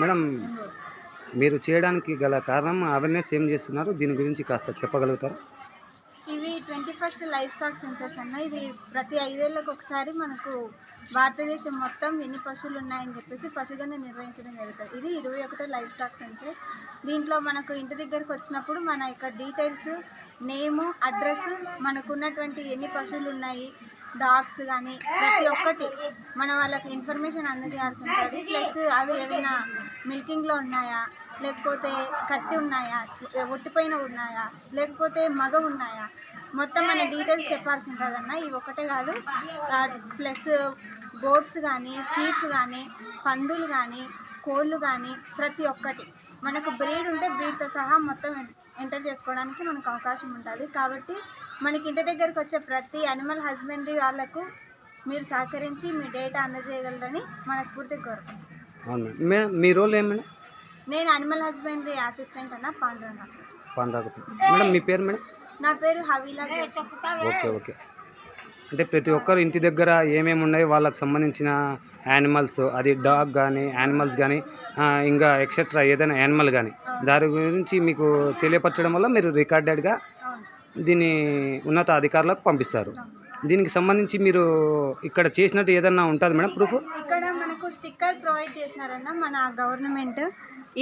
Madam మీరు చేయడానికి గల కారణం అవేర్నెస్ ఏం చేస్తున్నారు? దీని గురించి కాస్త చెప్పగలుగుతారు? ఇవి twenty first life stock sensors అన్న. ఇది ప్రతి ఐదేళ్ళకి ఒకసారి మనకు భారతదేశం మొత్తం ఎన్ని పశువులు ఉన్నాయని చెప్పేసి పశువులను నిర్వహించడం జరుగుతుంది. ఇది ఇరవై ఒకటో లైఫ్ స్టాక్ సెన్సర్. దీంట్లో మనకు ఇంటి దగ్గరకు వచ్చినప్పుడు మన యొక్క డీటెయిల్స్ నేము అడ్రస్ మనకున్నటువంటి ఎన్ని పశువులు ఉన్నాయి డాగ్స్ కానీ ప్రతి ఒక్కటి మన వాళ్ళకి ఇన్ఫర్మేషన్ అందజేయాల్సి ఉంటుంది. ప్లస్ అవి ఏవైనా మిల్కింగ్లో ఉన్నాయా? లేకపోతే కట్టి ఉన్నాయా? ఒట్టిపైన ఉన్నాయా? లేకపోతే మగ ఉన్నాయా? మొత్తం మన డీటెయిల్స్ చెప్పాల్సి ఉంటుందన్న ఇవి ఒకటే కాదు. ప్లస్ గోట్స్ కానీ షీప్ కానీ పందులు కానీ కోళ్ళు కానీ ప్రతి ఒక్కటి. మనకు బ్రీడ్ ఉంటే బ్రీడ్తో సహా మొత్తం ఎంటర్ చేసుకోవడానికి మనకు అవకాశం ఉంటుంది. కాబట్టి మనకి ఇంటి దగ్గరకు వచ్చే ప్రతి అనిమల్ హస్బెండరీ వాళ్ళకు మీరు సహకరించి మీ డేటా అందజేయగలరని మనస్ఫూర్తి కోరుకుంటున్నాను అవును మేడం. మే మీ రోల్ ఏం మేడం? నేను అనిమల్ హస్బెండరీ అసిస్టెంట్ అన్న పాండురంగ. పండగ మేడం మీ పేరు మేడం? నా పేరు హవీలా జోషి ఓకే ఓకే. అంటే ప్రతి ఒక్కరు ఇంటి దగ్గర ఏమేమి ఉన్నాయి వాళ్ళకి సంబంధించిన యానిమల్స్ అది డాగ్ కానీ యానిమల్స్ కానీ ఇంకా ఎక్సెట్రా ఏదైనా యానిమల్ కానీ దాని గురించి మీకు తెలియపరచడం వల్ల మీరు రికార్డెడ్గా అవును. దీన్ని ఉన్నత అధికారులకు పంపిస్తారు దీనికి సంబంధించి మీరు ఇక్కడ చేసినట్టు ఏదన్నా ఉంటుంది మేడం ప్రూఫ్ ఇక్కడ మనకు స్టిక్కర్ ప్రొవైడ్ చేసినారన్న మన గవర్నమెంట్.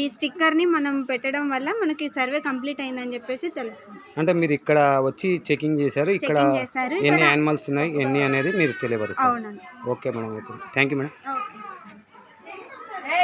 ఈ స్టిక్కర్ని మనం పెట్టడం వల్ల మనకి సర్వే కంప్లీట్ అయిందని చెప్పేసి తెలుస్తుంది. అంటే మీరు ఇక్కడ వచ్చి చెకింగ్ చేశారు ఇక్కడ ఎన్ని యానిమల్స్ ఉన్నాయి ఎన్ని అనేది మీరు తెలియపరుస్తారు. అవునండి. Okay madam okay thank you madam. Okay